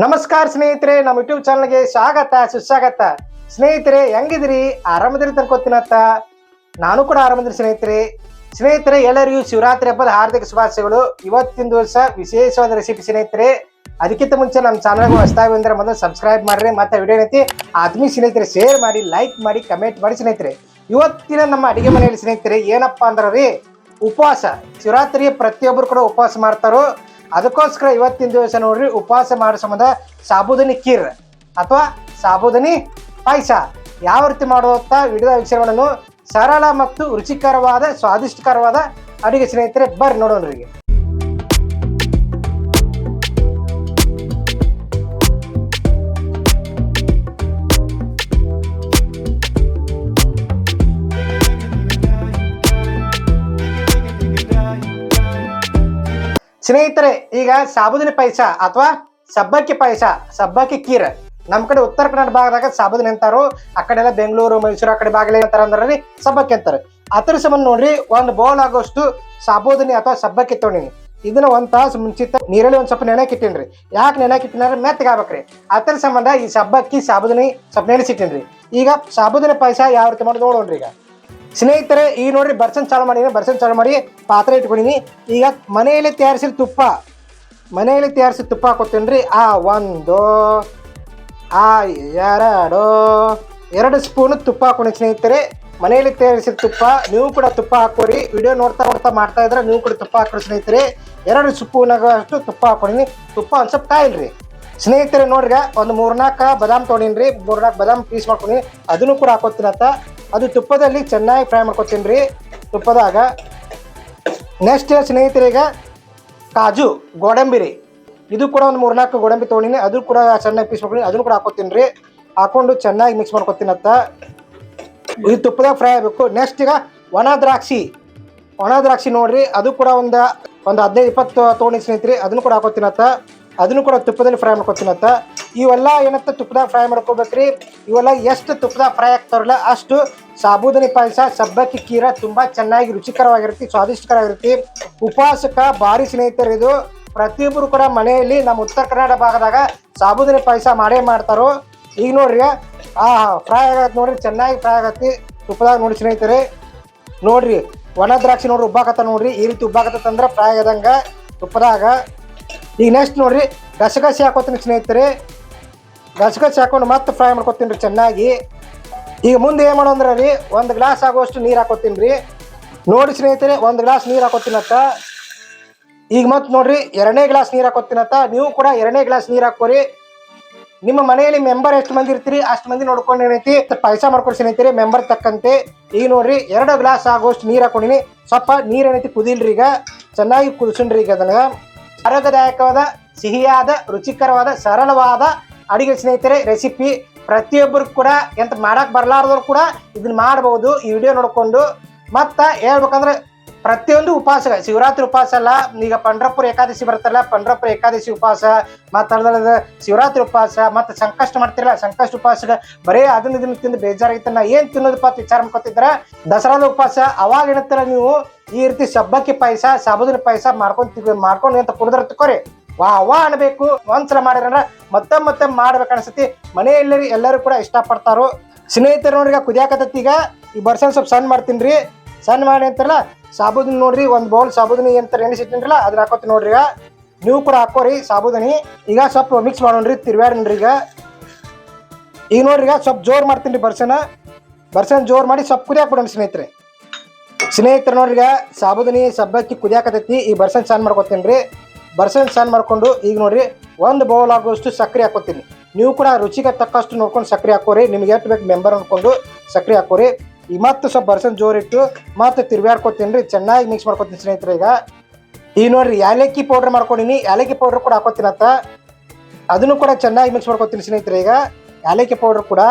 ನಮಸ್ಕಾರ ಸ್ನೇಹಿತರೆ, ನಮ್ಮ ಯೂಟ್ಯೂಬ್ ಚಾನಲ್ಗೆ ಸ್ವಾಗತ, ಸುಸ್ವಾಗತ. ಸ್ನೇಹಿತರೆ ಹೆಂಗಿದ್ರಿ ಆರಾಮದ್ರಿ ತನ್ಕೋತೀನತ್ತ ನಾನು ಕೂಡ ಆರಾಮದ್ರಿ ಸ್ನೇಹಿತರೆ. ಸ್ನೇಹಿತರೆ, ಎಲ್ಲರಿಗೂ ಶಿವರಾತ್ರಿ ಹಬ್ಬದ ಹಾರ್ದಿಕ ಶುಭಾಶಯಗಳು. ಇವತ್ತಿನ ದಿವಸ ವಿಶೇಷವಾದ ರೆಸಿಪಿ ಸ್ನೇಹಿತರೆ. ಅದಕ್ಕಿಂತ ಮುಂಚೆ ನಮ್ಮ ಚಾನಲ್ಗೆ ಹೊಸ್ತಾಗಿ ಅಂದ್ರೆ ಮೊದಲು ಸಬ್ಸ್ಕ್ರೈಬ್ ಮಾಡ್ರಿ, ಮತ್ತೆ ವಿಡಿಯೋ ಏನೈತಿ ಆತ್ಮೀಯ ಸ್ನೇಹಿತರೆ ಶೇರ್ ಮಾಡಿ ಲೈಕ್ ಮಾಡಿ ಕಮೆಂಟ್ ಮಾಡಿ ಸ್ನೇಹಿತರೆ. ಇವತ್ತಿನ ನಮ್ಮ ಅಡಿಗೆ ಮನೆಯಲ್ಲಿ ಸ್ನೇಹಿತರೆ, ಏನಪ್ಪಾ ಅಂದ್ರೆ ರೀ ಉಪವಾಸ. ಶಿವರಾತ್ರಿ ಪ್ರತಿಯೊಬ್ಬರು ಕೂಡ ಉಪವಾಸ ಮಾಡ್ತಾರೋ ಅದಕ್ಕೋಸ್ಕರ ಇವತ್ತಿನ ದಿವಸ ನೋಡ್ರಿ, ಉಪವಾಸ ಮಾಡೋ ಸಂಬಂಧ ಸಾಬುದನಿ ಕೀರ್ ಅಥವಾ ಸಾಬುದನಿ ಪಾಯಸ. ಯಾವ ರೀತಿ ಮಾಡುವಂತ ವಿಡಿಯೋ ವಿಷಯಗಳನ್ನು ಸರಳ ಮತ್ತು ರುಚಿಕರವಾದ, ಸ್ವಾದಿಷ್ಟಕರವಾದ ಅಡುಗೆ ಸ್ನೇಹಿತರೆ ಬರ್ರಿ ನೋಡೋಣ ಸ್ನೇಹಿತರೆ, ಈಗ ಸಾಬುದಿನ ಪಾಯಸ ಅಥವಾ ಸಬ್ಬಕ್ಕಿ ಪಾಯಸ, ಸಬ್ಬಕ್ಕಿ ಕೀರ್ ನಮ್ ಕಡೆ ಉತ್ತರ ಕನ್ನಡ ಭಾಗದಾಗ ಸಾಬುದಿನ ಅಂತಾರು, ಆ ಕಡೆ ಎಲ್ಲ ಬೆಂಗಳೂರು, ಮೈಸೂರು, ಆ ಕಡೆ ಭಾಗಲೇ ಅಂತಾರ ಅಂದ್ರೆ ಸಬ್ಬಕ್ಕಿ ಅಂತಾರೆ. ಅದ್ರ ಸಂಬಂಧ ನೋಡ್ರಿ, ಒಂದು ಬೌಲ್ ಆಗೋಷ್ಟು ಸಾಬುದಿನಿ ಅಥವಾ ಸಬ್ಬಕ್ಕಿ ತೊಗೊಂಡಿನಿ. ಇದನ್ನ ಒಂದ್ ತಾಸು ಮುಂಚಿತ ನೀರಲ್ಲಿ ಒಂದ್ ಸ್ವಲ್ಪ ನೆನೆಕ್ ಇಟ್ಟಿನ್ರಿ. ಯಾಕೆ ನೆನೆಕ್ ಇಟ್ಟಿನ ಆಗ್ಬೇಕ್ರಿ. ಅದ್ರ ಸಂಬಂಧ ಈ ಸಬ್ಬಕ್ಕಿ, ಸಾಬುದಿನಿ ಸ್ವಲ್ಪ ನೆನೆಸಿಟ್ಟಿನ್ರಿ. ಈಗ ಸಾಬುದಿನ ಪಾಯಸ ಯಾವ ರೀತಿ ಮಾಡೋದು ನೋಡೋಣ್ರಿ ಈಗ. ಸ್ನೇಹಿತರೆ, ಈಗ ನೋಡ್ರಿ, ಬರ್ಸನ್ ಚಾಲು ಮಾಡೀನಿ ಬರ್ಸನ್ ಚಾಲು ಮಾಡಿ ಪಾತ್ರೆ ಇಟ್ಕೊಂಡಿನಿ ಈಗ ಮನೆಯಲ್ಲಿ ತಯಾರಿಸಿದ ತುಪ್ಪ, ಮನೆಯಲ್ಲಿ ತಯಾರಿಸಿದ ತುಪ್ಪ ಹಾಕೋತೀನಿ ಆ ಒಂದು, ಆ ಎರಡು ಎರಡು ಸ್ಪೂನ್ ತುಪ್ಪ ಹಾಕೊಂಡು ಸ್ನೇಹಿತರೆ. ಮನೆಯಲ್ಲಿ ತಯಾರಿಸಿದ ತುಪ್ಪ, ನೀವು ಕೂಡ ತುಪ್ಪ ಹಾಕೋರಿ ವಿಡಿಯೋ ನೋಡ್ತಾ ನೋಡ್ತಾ ಮಾಡ್ತಾ ಇದ್ರೆ ನೀವು ಕೂಡ ತುಪ್ಪ ಹಾಕೊಂಡು ಸ್ನೇಹಿತರೆ. ಎರಡು ಸ್ಪೂನ್ ಅಷ್ಟು ತುಪ್ಪ ಹಾಕೊಂಡಿನಿ. ತುಪ್ಪ ಒಂದು ಸ್ವಲ್ಪ ಕಾಯಿಲ್ರಿ. ಸ್ನೇಹಿತರೆ, ನೋಡ್ರಿ ಒಂದು ಮೂರ್ನಾಲ್ಕು ಬದಾಮ್ ತೊಗೊಂಡಿನ್ರಿ. ಮೂರ್ನಾಲ್ಕು ಬದಾಮ್ ಪೀಸ್ ಮಾಡ್ಕೊಂಡಿನಿ. ಅದನ್ನು ಕೂಡ ಹಾಕೋತೀನತ್ತ ಅದು ತುಪ್ಪದಲ್ಲಿ ಚೆನ್ನಾಗಿ ಫ್ರೈ ಮಾಡ್ಕೊತೀನಿ ರೀ. ತುಪ್ಪದಾಗ. ನೆಕ್ಸ್ಟ್ ಸ್ನೇಹಿತರೆ ಈಗ? ಕಾಜು ಗೋಡಂಬಿ ರೀ ಇದು ಕೂಡ ಒಂದು ಮೂರ್ನಾಲ್ಕು ಗೋಡಂಬಿ ತೊಗೊಂಡಿನಿ. ಅದು ಕೂಡ ಚೆನ್ನಾಗಿ ಪೀಸ್ ಮಾಡ್ಕೊಂಡು ಅದನ್ನು ಕೂಡ ಹಾಕೋತೀನಿ ರೀ. ಹಾಕೊಂಡು ಚೆನ್ನಾಗಿ ಮಿಕ್ಸ್ ಮಾಡ್ಕೊತೀನಿ ಅತ್ತ. ಇದು ತುಪ್ಪದಾಗ ಫ್ರೈ ಆಗಬೇಕು. ನೆಕ್ಸ್ಟ್ ಈಗ ಒಣ ದ್ರಾಕ್ಷಿ. ಒಣ ದ್ರಾಕ್ಷಿ ನೋಡ್ರಿ. ಅದು ಕೂಡ ಒಂದು ಒಂದು ಹದಿನೈದು, ಇಪ್ಪತ್ತು ತೊಗೊಂಡಿ ಸ್ನೇಹಿತರೆ. ಅದನ್ನು ಕೂಡ ಹಾಕೋತೀನತ್ತ ಅದನ್ನು ಕೂಡ ತುಪ್ಪದಲ್ಲಿ ಫ್ರೈ ಮಾಡ್ಕೊತೀನತ್ತ ಇವೆಲ್ಲ ಏನತ್ತ ತುಪ್ಪದಾಗ ಫ್ರೈ ಮಾಡ್ಕೋಬೇಕ್ರಿ. ಇವೆಲ್ಲ ಎಷ್ಟು ತುಪ್ಪದಾಗ ಫ್ರೈ ಆಗ್ತಾರಲ್ಲ ಅಷ್ಟು ಸಾಬೂದನಿ ಪಾಯಸ, ಸಬ್ಬಕ್ಕಿ ಕೀರ ತುಂಬಾ ಚೆನ್ನಾಗಿ ರುಚಿಕರವಾಗಿರುತ್ತೆ, ಸ್ವಾದಿಷ್ಟಕರವಾಗಿರುತ್ತೆ. ಉಪವಾಸಕ್ಕೆ ಭಾರಿ ಸ್ನೇಹಿತರು ಇದು. ಪ್ರತಿಯೊಬ್ಬರು ಕೂಡ ಮನೆಯಲ್ಲಿ ನಮ್ಮ ಉತ್ತರ ಕರ್ನಾಟಕ ಭಾಗದಾಗ ಸಾಬೂದನಿ ಪಾಯಸ ಮಾಡೇ ಮಾಡ್ತಾರೋ. ಈಗ ನೋಡ್ರಿ, ಆ ಫ್ರೈ ಆಗತ್ತೆ ನೋಡ್ರಿ, ಚೆನ್ನಾಗಿ ಫ್ರೈ ಆಗತ್ತೆ ತುಪ್ಪದಾಗ ನೋಡಿ ಸ್ನೇಹಿತರೆ. ನೋಡ್ರಿ, ಒಣ ದ್ರಾಕ್ಷಿ ನೋಡ್ರಿ, ಉಬ್ಬಾಕತ್ತ ನೋಡ್ರಿ. ಈ ರೀತಿ ಉಬ್ಬಾಕತ್ತ ಅಂದ್ರೆ ಫ್ರೈ ಆಗದಂಗ ತುಪ್ಪದಾಗ. ಈಗ ನೆಕ್ಸ್ಟ್ ನೋಡ್ರಿ, ಗಸಗಸಿ ಹಾಕೋತೀನಿ ಸ್ನೇಹಿತರೆ. ಗಸಗಸಿ ಹಾಕೊಂಡು ಮತ್ತೆ ಫ್ರೈ ಮಾಡ್ಕೊತೀನಿ ರೀ ಚೆನ್ನಾಗಿ. ಈಗ ಮುಂದೆ ಏನು ಮಾಡೋ ಅಂದ್ರೆ ರೀ, ಒಂದು ಗ್ಲಾಸ್ ಆಗುವಷ್ಟು ನೀರು ಹಾಕೋತೀನಿ ರೀ ನೋಡಿ ಸ್ನೇಹಿತರೆ, ಒಂದು ಗ್ಲಾಸ್ ನೀರು ಹಾಕೋತೀನತ್ತ ಈಗ ಮತ್ತೆ ನೋಡ್ರಿ, ಎರಡನೇ ಗ್ಲಾಸ್ ನೀರು ಹಾಕೋತೀನತ್ತ ನೀವು ಕೂಡ ಎರಡನೇ ಗ್ಲಾಸ್ ನೀರು ಹಾಕೋರಿ ನಿಮ್ಮ ಮನೆಯಲ್ಲಿ ಮೆಂಬರ್ ಎಷ್ಟು ಮಂದಿ ಇರ್ತೀರಿ, ಅಷ್ಟು ಮಂದಿ ನೋಡ್ಕೊಂಡು ಏನೈತಿ ಪಾಯಸ ಮಾಡ್ಕೊಂಡು ಸ್ನೇಹಿತರೆ ಮೆಂಬರ್ ತಕ್ಕಂತೆ. ಈಗ ನೋಡ್ರಿ, ಎರಡು ಗ್ಲಾಸ್ ಆಗೋಷ್ಟು ನೀರು ಹಾಕೊಂಡಿನಿ. ಸ್ವಲ್ಪ ನೀರು ಏನೈತಿ ಕುದಿಲ್ರಿ ಈಗ. ಚೆನ್ನಾಗಿ ಕುದಿಸ್ರಿ ಈಗ ಅದನ್ನ. ಆರೋಗ್ಯದಾಯಕವಾದ, ಸಿಹಿಯಾದ, ರುಚಿಕರವಾದ, ಸರಳವಾದ ಅಡಿಗೆ ಸ್ನೇಹಿತರೆ ರೆಸಿಪಿ ಪ್ರತಿಯೊಬ್ಬರು ಕೂಡ ಎಂತ ಮಾಡಕ್ ಬರಲಾರ್ದವ್ರು ಕೂಡ ಇದನ್ನ ಮಾಡಬಹುದು ಈ ವಿಡಿಯೋ ನೋಡ್ಕೊಂಡು. ಮತ್ತ ಹೇಳ್ಬೇಕಂದ್ರೆ ಪ್ರತಿಯೊಂದು ಉಪವಾಸ, ಶಿವರಾತ್ರಿ ಉಪವಾಸ ಅಲ್ಲ, ಈಗ ಪಂಡ್ರಪುರ ಏಕಾದಶಿ ಬರ್ತಲ್ಲ ಪಂಡ್ರಪುರ ಏಕಾದಶಿ ಉಪವಾಸ, ಮತ್ತ ಶಿವರಾತ್ರಿ ಉಪವಾಸ, ಮತ್ತೆ ಸಂಕಷ್ಟ ಮಾಡ್ತಿರಲ್ಲ, ಸಂಕಷ್ಟ ಉಪವಾಸ ಬರೇ ಅದನ್ನ ಇದನ್ನ ತಿಂದು ಬೇಜಾರಾಗಿತ್ತ ನಾ ಏನ್ ತಿನ್ನೋದಪ್ಪ ಅಂತ ವಿಚಾರ ಮಾಡ್ಕೊತಿದ್ರ, ದಸರಾದ ಉಪವಾಸ ಅವಾಗ ಏನತ್ತಲ್ಲ ನೀವು ಈ ರೀತಿ ಸಬ್ಬಕ್ಕಿ ಪಾಯಸ, ಸಾಬುದಿನ ಪಾಯಸ ಮಾಡ್ಕೊಂಡ್ ಮಾಡ್ಕೊಂಡು ಅಂತ ಕುಡಿದ್ರೆ ತಕೋರಿ ವಾ ವಾ ಅನ್ಬೇಕು. ಒಂದ್ಸಲ ಮಾಡಿದ್ರ ಮತ್ತೆ ಮತ್ತೆ ಮಾಡ್ಬೇಕು ಅನ್ಸತಿ ಮನೆಯಲ್ಲಿ ಎಲ್ಲರೂ ಕೂಡ ಇಷ್ಟಪಡ್ತಾರೋ. ಸ್ನೇಹಿತರು ನೋಡ್ರಿ ಕುದಿಯಾಕತ್ತೈತಿ ಈಗ. ಈ ಬರ್ಸನ್ ಸ್ವಲ್ಪ ಸಣ್ಣ ಮಾಡ್ತೀನಿ ರೀ. ಸಣ್ಣ ಮಾಡಿ ಅಂತಾರಲ್ಲ, ಸಾಬೂದಿನ ನೋಡ್ರಿ, ಒಂದು ಬೌಲ್ ಸಾಬೂದಿನಿ ಅಂತ ಎಣಿಸಿಟ್ಟಿನ್ರಲ್ಲ ಅದ್ರ ಹಾಕೋತಿ ನೋಡ್ರಿ ಈಗ. ನೀವು ಕೂಡ ಹಾಕೋರಿ ಸಾಬೂದಿನಿ. ಈಗ ಸ್ವಲ್ಪ ಮಿಕ್ಸ್ ಮಾಡೋಣ್ರಿ ತಿರ್ವ್ಯಾಡ್ರಿ ಈಗ. ಈಗ ನೋಡ್ರಿ ಈಗ ಸ್ವಲ್ಪ ಜೋರ್ ಮಾಡ್ತೀನಿ ರೀ ಬರ್ಸನ. ಬರ್ಸನ್ ಜೋರ್ ಮಾಡಿ ಸ್ವಲ್ಪ ಕುದಿಯಾಕ್ ಬಿಡೋಣ ಸ್ನೇಹಿತರೆ. ಸ್ನೇಹಿತರು ನೋಡ್ರಿ ಈಗ ಸಾಬೂದಿನಿ ಸಬ್ಬಕ್ಕಿ ಕುದಿಯಾಕತೈತಿ ಈ ಬರ್ಸನ್ ಸಣ್ಣ ಮಾಡ್ಕೊತೀನಿ ರೀ. ಬರ್ಸನ್ ಸಣ್ಣ ಮಾಡಿಕೊಂಡು ಈಗ ನೋಡ್ರಿ, ಒಂದು ಬೌಲ್ ಆಗುವಷ್ಟು ಸಕ್ಕರೆ ಹಾಕೋತೀನಿ. ನೀವು ಕೂಡ ರುಚಿಗೆ ತಕ್ಕಷ್ಟು ನೋಡ್ಕೊಂಡು ಸಕ್ಕರೆ ಹಾಕೋರಿ. ನಿಮ್ಗೆ ಎಷ್ಟು ಬೇಕು ಮೆಂಬರ್ ಅನ್ಕೊಂಡು ಸಕ್ಕರೆ ಹಾಕೋರಿ. ಈ ಮತ್ತೆ ಸ್ವಲ್ಪ ಬರ್ಸನ್ ಜೋರಿಟ್ಟು ಮತ್ತೆ ತಿರ್ವ್ಯಾಡ್ಕೊತೀನಿ ರೀ. ಚೆನ್ನಾಗಿ ಮಿಕ್ಸ್ ಮಾಡ್ಕೊತೀನಿ ಸ್ನೇಹಿತರೆ ಈಗ. ಈಗ ನೋಡ್ರಿ ಯಾಲಕ್ಕಿ ಪೌಡ್ರ್ ಮಾಡ್ಕೊಂಡಿನಿ. ಯಾಲಕ್ಕಿ ಪೌಡ್ರ್ ಕೂಡ ಹಾಕೋತೀನತ್ತ ಅದನ್ನು ಕೂಡ ಚೆನ್ನಾಗಿ ಮಿಕ್ಸ್ ಮಾಡ್ಕೊತೀನಿ ಸ್ನೇಹಿತರೆ ಈಗ. ಯಾಲಕ್ಕಿ ಪೌಡ್ರ್ ಕೂಡ.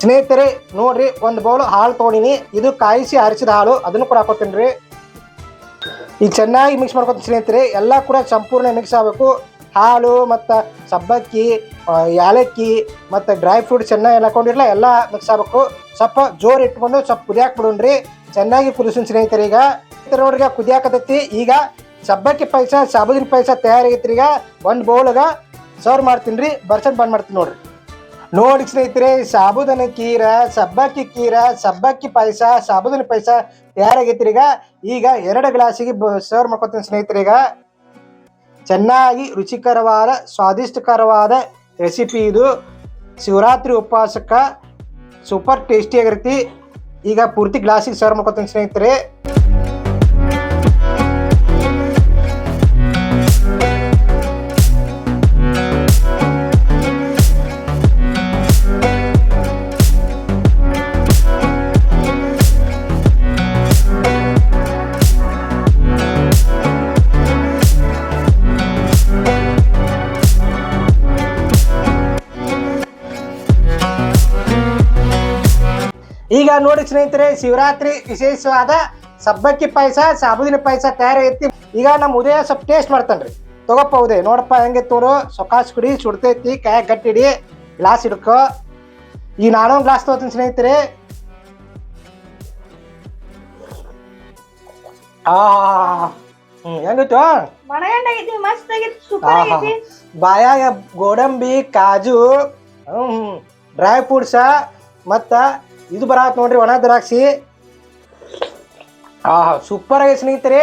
ಸ್ನೇಹಿತರೆ, ನೋಡ್ರಿ, ಒಂದು ಬೌಲ್ ಹಾಲು ತೊಗೊಂಡಿನಿ. ಇದು ಕಾಯಿಸಿ ಹರಿಸಿದ ಹಾಲು. ಅದನ್ನು ಕೂಡ ಹಾಕೋತೀನಿ ರೀ. ಈಗ ಚೆನ್ನಾಗಿ ಮಿಕ್ಸ್ ಮಾಡ್ಕೊತೀನಿ ಸ್ನೇಹಿತರೆ. ಎಲ್ಲ ಕೂಡ ಸಂಪೂರ್ಣ ಮಿಕ್ಸ್ ಆಗಬೇಕು. ಹಾಲು ಮತ್ತು ಸಬ್ಬಕ್ಕಿ ಏಲಕ್ಕಿ ಮತ್ತು ಡ್ರೈ ಫ್ರೂಟ್ ಚೆನ್ನಾಗಿ ಎಲ್ಲ ಹಾಕೊಂಡಿರಲ್ಲ ಎಲ್ಲ ಮಿಕ್ಸ್ ಆಗಬೇಕು. ಸ್ವಲ್ಪ ಜೋರು ಇಟ್ಕೊಂಡು ಸ್ವಲ್ಪ ಕುದಿಯಾಕ್ ಬಿಡೋಣ್ರಿ. ಚೆನ್ನಾಗಿ ಕುದಿಸಿನ ಸ್ನೇಹಿತರೆ ಈಗ. ನೋಡ್ರಿ ಕುದಿಯಾಕತೈತಿ ಈಗ ಸಬ್ಬಕ್ಕಿ ಪಾಯಸ, ಸಾಬೂದಿನ ಪಾಯಸ ತಯಾರಾಗೈತ್ರಿ ಈಗ. ಒಂದು ಬೌಲ್ಗೆ ಸರ್ವ್ ಮಾಡ್ತೀನಿ ರೀ. ಬರ್ಸನ್ ಬಂದ್ ಮಾಡ್ತೀನಿ ನೋಡ್ರಿ. ನೋಡಿ ಸ್ನೇಹಿತರೆ, ಸಾಬುದನ ಕೀರ, ಸಬ್ಬಕ್ಕಿ ಕೀರ, ಸಬ್ಬಕ್ಕಿ ಪಾಯಸ, ಸಾಬುದನ ಪಾಯಸ ತಯಾರಾಗೈತ್ರಿ ಈಗ. ಈಗ ಎರಡು ಗ್ಲಾಸಿಗೆ ಸರ್ವ್ ಮಾಡ್ಕೊತೀನಿ ಸ್ನೇಹಿತರೆ ಈಗ. ಚೆನ್ನಾಗಿ ರುಚಿಕರವಾದ, ಸ್ವಾದಿಷ್ಟಕರವಾದ ರೆಸಿಪಿ ಇದು. ಶಿವರಾತ್ರಿ ಉಪವಾಸಕ್ಕೆ ಸೂಪರ್ ಟೇಸ್ಟಿ ಆಗಿರ್ತಿ. ಈಗ ಪೂರ್ತಿ ಗ್ಲಾಸಿಗೆ ಸರ್ವ್ ಮಾಡ್ಕೊತೀನಿ ಸ್ನೇಹಿತರೆ. ಈಗ ನೋಡಿ ಸ್ನೇಹಿತರೆ ಶಿವರಾತ್ರಿ ವಿಶೇಷವಾದ ಸಬ್ಬಕ್ಕಿ ಪಾಯಸ ಸಾಬುದಿನ ಪಾಯಸ ತಯಾರೈತಿ ಈಗ ನಮ್ಮ ಉದಯ ಸ್ವಲ್ಪ ಟೇಸ್ಟ್ ಮಾಡ್ತಾನ್ರಿ. ತಗೋಪ್ಪ ಉದಯ ನೋಡಪ್ಪ ಹೆಂಗೆ ತೋರು. ಸೊಕಾಸ್ ಕುಡಿ ಸುಡ್ತೈತಿ ಕಾಯ ಗಟ್ಟಿಡಿ ಗ್ಲಾಸ್ ಹಿಡ್ಕೊ. ಈ ನಾನೊಂದು ಗ್ಲಾಸ್ ತಗೋತೀನಿ ಸ್ನೇಹಿತರೆ. ಆ ಹೆಂಗಿತ್ತು ಬಾಯಾಗ ಗೋಡಂಬಿ ಕಾಜು ಹ್ಮ್ ಡ್ರೈ ಫ್ರೂಟ್ಸ ಮತ್ತ ಇದು ಬರಾತ್ ನೋಡ್ರಿ ಒಣ ದ್ರಾಕ್ಷಿ. ಆಹಾ ಸೂಪರ್ ಆಗಿ ಸ್ನೇಹಿತರೆ.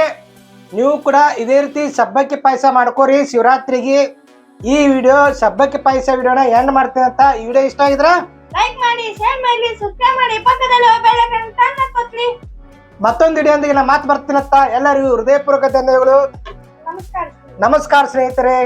ನೀವು ಕೂಡ ಇದೇ ರೀತಿ ಸಬ್ಬಕ್ಕಿ ಪಾಯಸ ಮಾಡ್ಕೋರಿ ಶಿವರಾತ್ರಿಗೆ. ಈ ವಿಡಿಯೋ ಸಬ್ಬಕ್ಕಿ ಪಾಯಸ ವಿಡಿಯೋನ ಎಂಡ್ ಮಾಡ್ತೀನಿ ಅಂತ ಈ ವಿಡಿಯೋ ಇಷ್ಟ ಆಗಿದ್ರ? ಲೈಕ್ ಮಾಡಿ ಶೇರ್ ಮಾಡಿ ಸಬ್ಸ್ಕ್ರೈಬ್ ಮಾಡಿ. ಪಕ್ಕದಲ್ಲಿ ಬೆಲ್ಲ ಗಂಟೆ ಕೊತ್ಲಿ ಮತ್ತೊಂದು ವಿಡಿಯೋ ಒಂದಿಗೆ ನಾ ಮಾತು ಬರ್ತೀನಂತ ಎಲ್ಲರಿಗೂ ಹೃದಯಪೂರ್ವಕ ಧನ್ಯವಾದಗಳು. ನಮಸ್ಕಾರ. ನಮಸ್ಕಾರ ಸ್ನೇಹಿತರೆ.